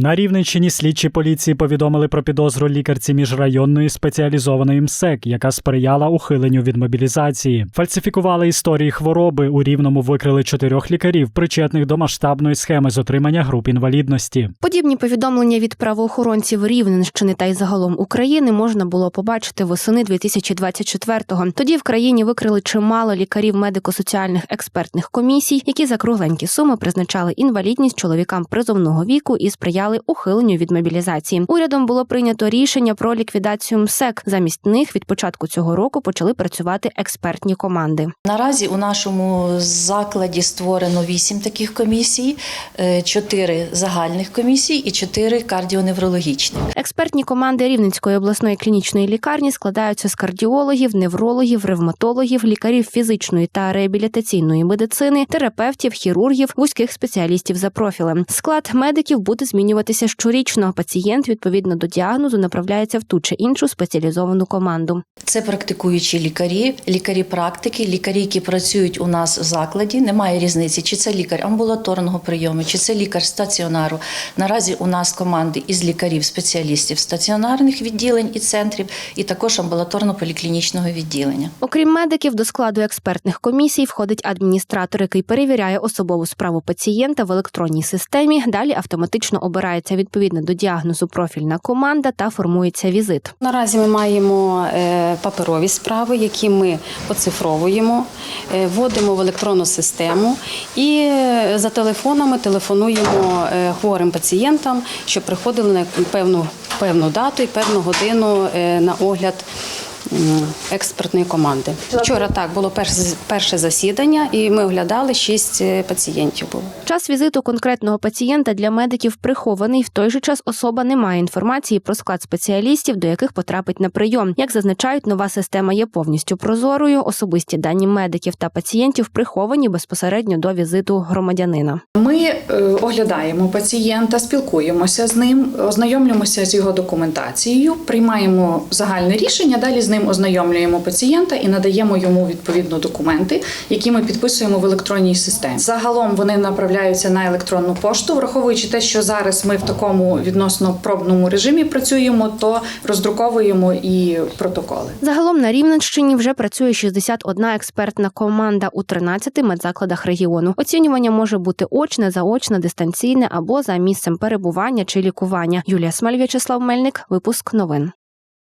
На Рівненщині слідчі поліції повідомили про підозру лікарці міжрайонної спеціалізованої МСЕК, яка сприяла ухиленню від мобілізації. Фальсифікували історії хвороби. У рівному викрили чотирьох лікарів, причетних до масштабної схеми з отримання груп інвалідності. Подібні повідомлення від правоохоронців Рівненщини та й загалом України можна було побачити восени 2024-го. Тоді в країні викрили чимало лікарів медико-соціальних експертних комісій, які за кругленькі суми призначали інвалідність чоловікам призовного віку і сприяли ухиленню від мобілізації. Урядом було прийнято рішення про ліквідацію МСЕК. Замість них від початку цього року почали працювати експертні команди. Наразі у нашому закладі створено вісім таких комісій, е, чотири загальних комісій і чотири кардіоневрологічні. Експертні команди Рівненської обласної клінічної лікарні складаються з кардіологів, неврологів, ревматологів, лікарів фізичної та реабілітаційної медицини, терапевтів, хірургів, вузьких спеціалістів за профілем. Склад медиків буде змінюватися щорічно. Пацієнт відповідно до діагнозу направляється в ту чи іншу спеціалізовану команду. Це практикуючі лікарі, лікарі практики, лікарі, які працюють у нас в закладі. Немає різниці, чи це лікар амбулаторного прийому, чи це лікар стаціонару. Наразі у нас команди із лікарів, спеціалістів стаціонарних відділень і центрів, і також амбулаторно-поліклінічного відділення. Окрім медиків, до складу експертних комісій входить адміністратор, який перевіряє особову справу пацієнта в електронній системі. Далі автоматично обирається відповідно до діагнозу профільна команда та формується візит. Наразі ми маємо е, паперові справи, які ми оцифровуємо, е, вводимо в електронну систему і е, за телефонами телефонуємо хворим пацієнтам, що приходили на певну, певну дату і певну годину на огляд. М, Експертної команди вчора так було перше перше засідання, і ми оглядали шість е, пацієнтів. Було Час візиту конкретного пацієнта для медиків прихований. В той же час особа не має інформації про склад спеціалістів, до яких потрапить на прийом. Як зазначають, нова система є повністю прозорою. Особисті дані медиків та пацієнтів приховані безпосередньо до візиту громадянина. Ми е, оглядаємо пацієнта, спілкуємося з ним, ознайомлюємося з його документацією, приймаємо загальне рішення. Далі з ним ознайомлюємо пацієнта і надаємо йому відповідно документи, які ми підписуємо в електронній системі. Загалом вони направляються на електронну пошту, враховуючи те, що зараз ми в такому відносно пробному режимі працюємо, то роздруковуємо і протоколи. Загалом на Рівненщині вже працює 61 експертна команда у 13 медзакладах регіону. Оцінювання може бути очне, заочне, дистанційне або за місцем перебування чи лікування. Юлія Смаль, В'ячеслав Мельник, випуск новин.